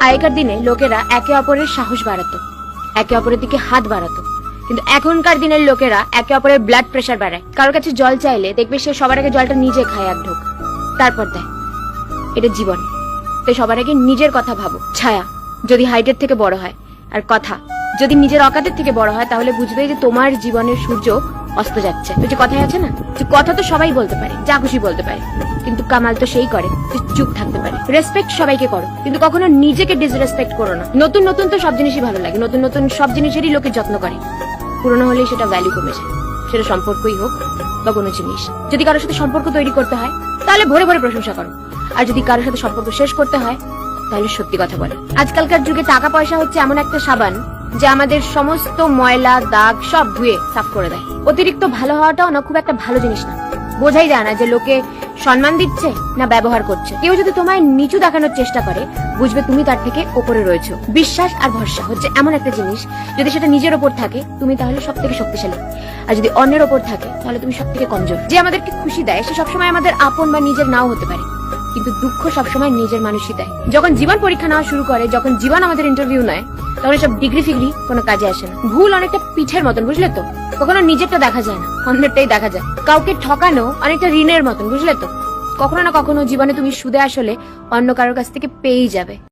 আগেকার দিনে লোকেরা একে অপরের সাহস বাড়াতো, একে অপরের দিকে হাত বাড়াতো। কিন্তু এখনকার দিনের লোকেরা একে অপরের ব্লাড প্রেশার বাড়ায়। কারোর কাছে জল চাইলে দেখবে সে সবার আগে জলটা নিজে খায় এক ঢোক। তারপর দেয়। এটা জীবন। তাই সবার আগে নিজের কথা ভাবো। ছায়া, যদি হাইটের থেকে বড় হয়। আর কথা, যদি নিজের অকাতের থেকে বড় হয়, তাহলে বুঝবে যে তোমার জীবনের সূর্য অস্ত যাচ্ছে। ওই যে কথাই আছে না যে কথা তো সবাই বলতে পারে, যা খুশি বলতে পারে। কিন্তু কামাল তো সেই করে যে চুপ থাকতে পারে। রেসপেক্ট সবাইকে করো, কিন্তু কখনো নিজেকে ডিসরেসপেক্ট করো না। নতুন নতুন তো সব জিনিসই ভালো লাগে, নতুন নতুন সব জিনিসেরই লোকে যত্ন করে। পুরনো হলেই সেটা ভ্যালু কমে যায়, সেটা সম্পর্কই হোক বা কোনো জিনিস। যদি কারোর সাথে সম্পর্ক তৈরি করতে হয়, তাহলে ভরে ভরে প্রশংসা করো। আর যদি কারোর সাথে সম্পর্ক শেষ করতে হয়, তাহলে সত্যি কথা বলো। আজকালকার যুগে টাকা পয়সা হচ্ছে এমন একটা সাবান যে আমাদের সমস্ত ময়লা, দাগ সব ধুয়ে সাফ করে দেয়। অতিরিক্ত ভালো হওয়াটাও না, খুব একটা ভালো জিনিস না। বোঝাই যায় না যে লোকে সম্মান দিচ্ছে না ব্যবহার করছে। কেউ যদি তোমায় নিচু দেখানোর চেষ্টা করে, বুঝবে তুমি তার থেকে ওপরে রয়েছো। বিশ্বাস আর ভরসা হচ্ছে এমন একটা জিনিস, যদি সেটা নিজের ওপর থাকে, তুমি তাহলে সব থেকে শক্তিশালী। আর যদি অন্যের ওপর থাকে, তাহলে তুমি সব থেকে কমজোর। যে আমাদেরকে খুশি দেয়, সে সবসময় আমাদের আপন বা নিজের নাও হতে পারে। কিন্তু দুঃখ সবসময় নিজের মানুষই দেয়। যখন জীবন পরীক্ষা নেওয়া শুরু করে, যখন জীবন আমাদের ইন্টারভিউ নেয়, তখন সব ডিগ্রি ফিগ্রি কোনো কাজে আসে না। ভুল অনেকটা পিঠের মতন, বুঝলে তো? কখনো নিজেরটা দেখা যায় না, অন্যেরটাই দেখা যায়। কাউকে ঠকানো অনেকটা ঋণের মতন, বুঝলে তো? কখনো না কখনো জীবনে তুমি সুদে আসলে অন্য কারোর কাছ থেকে পেয়েই যাবে।